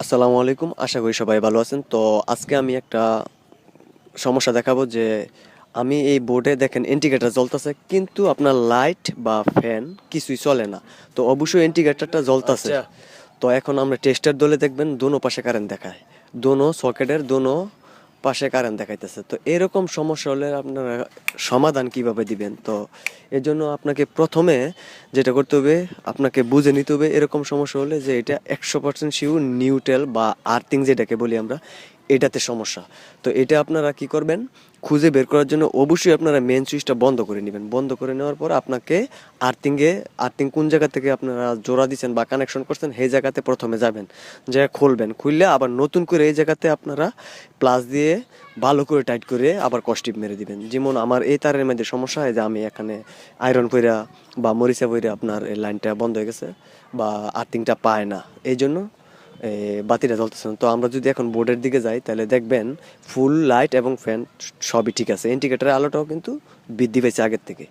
আসসালামু আলাইকুম আশা করি সবাই ভালো আছেন। তো আজকে আমি একটা সমস্যা দেখাবো যে আমি এই বোর্ডে দেখেন ইন্ডিকেটার জ্বলতেছে কিন্তু আপনার লাইট বা ফ্যান কিছুই চলে না। তো অবশ্যই ইন্ডিকেটারটা জ্বলতেছে। আচ্ছা। তো এখন আমরা টেস্টার দলে দেখবেন দোনো পাশে কারেন্ট দেখায়। দোনো সকেটের দোনো পাশে কারেন্ট দেখাইতেছে। তো এরকম সমস্যা হলে আপনারা সমাধান কীভাবে দিবেন? তো এর জন্য আপনাকে প্রথমে যেটা করতে হবে, আপনাকে বুঝে নিতে হবে এরকম সমস্যা হলে যে এটা একশো পার্সেন্ট শিউ নিউটেল বা আর্থিং যেটাকে বলি আমরা এটাতে সমস্যা। তো এটা আপনারা কি করবেন? খুঁজে বের করার জন্য অবশ্যই আপনারা মেন সুইচটা বন্ধ করে নেবেন। বন্ধ করে নেওয়ার পর আপনাকে আর্থিংয়ে আর্থিং কোন জায়গা থেকে আপনারা জোড়া দিচ্ছেন বা কানেকশন করছেন, সেই জায়গাতে প্রথমে যাবেন। জায়গা খুলবেন। খুললে আবার নতুন করে এই জায়গাতে আপনারা প্লাস দিয়ে ভালো করে টাইট করে আবার কস্টিপ মেরে দিবেন। যেমন আমার এই তারের মধ্যে সমস্যা হয় যে আমি এখানে আয়রন কইরা বা মরিচা কইরা আপনার এই লাইনটা বন্ধ হয়ে গেছে বা আর্থিংটা পায় না। এই জন্য বাতিটা জ্বলতেছে না। তো আমরা যদি এখন বোর্ডের দিকে যাই, তাহলে দেখবেন ফুল লাইট এবং ফ্যান সবই ঠিক আছে ইন্ডিকেটারের আলোটাও কিন্তু বৃদ্ধি পেয়েছে আগের থেকে